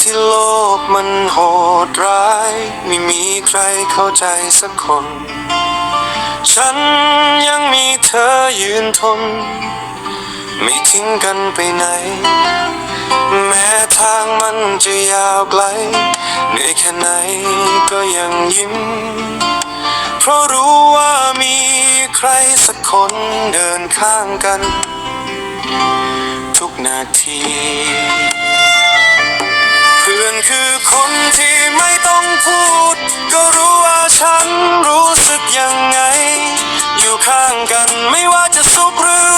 ที่โลกมันโหดร้าย ไม่มีใครเข้าใจสักคน ฉันยังมีเธอยืนทน ไม่ทิ้งกันไปไหน แม้ทางมันจะยาวไกลเหนื่อยแค่ไหนก็ยังยิ้ม เพราะรู้ว่ามีใครสักคนเดินข้างกัน ทุกนาที พื่อนคือคนที่ไม่ต้องพูด ก็รู้ว่าฉันรู้สึกยังไง อยู่ข้างกันไม่ว่าจะสุขหรือ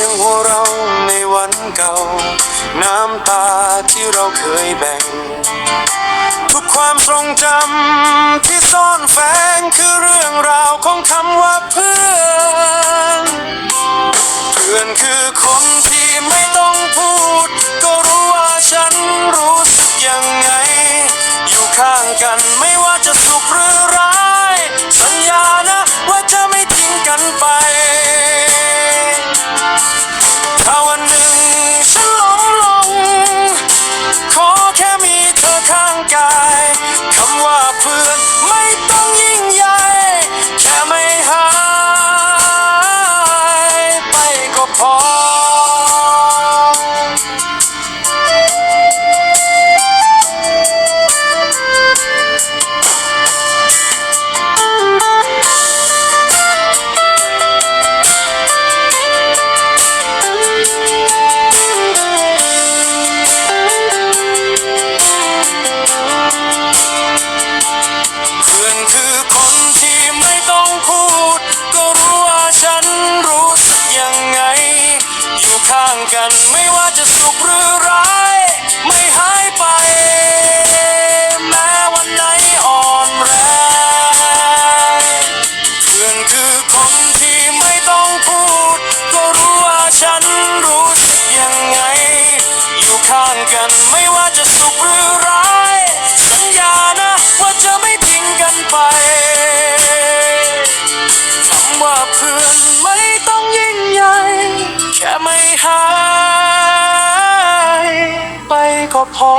สียงหัวเราในวันเก่า น้ำตาที่เราเคยแบ่ง ทุกความทรงจำที่ซ่อนแฝงคือเรื่องราวของคำว่าเพื่อนเพื่อนคือคนที่ไม่ต้องพูด ก็รู้ว่าฉันรู้สึกยังไง อยู่ข้างกันไม่ ข้างกันไม่ว่าจะสุขหรือร้าย ไม่หายไป แม้วันไหนอ่อนแรงเพื่อนคือคนที่ไม่ต้องพูด ก็รู้ว่าฉันรู้สึกยังไง อยู่ข้างกันไม่ว่าจะสุขหรือร้าย สัญญานะว่าจะไม่ทิ้งกันไปคำว่าเพื่อนไม่ ก็พอ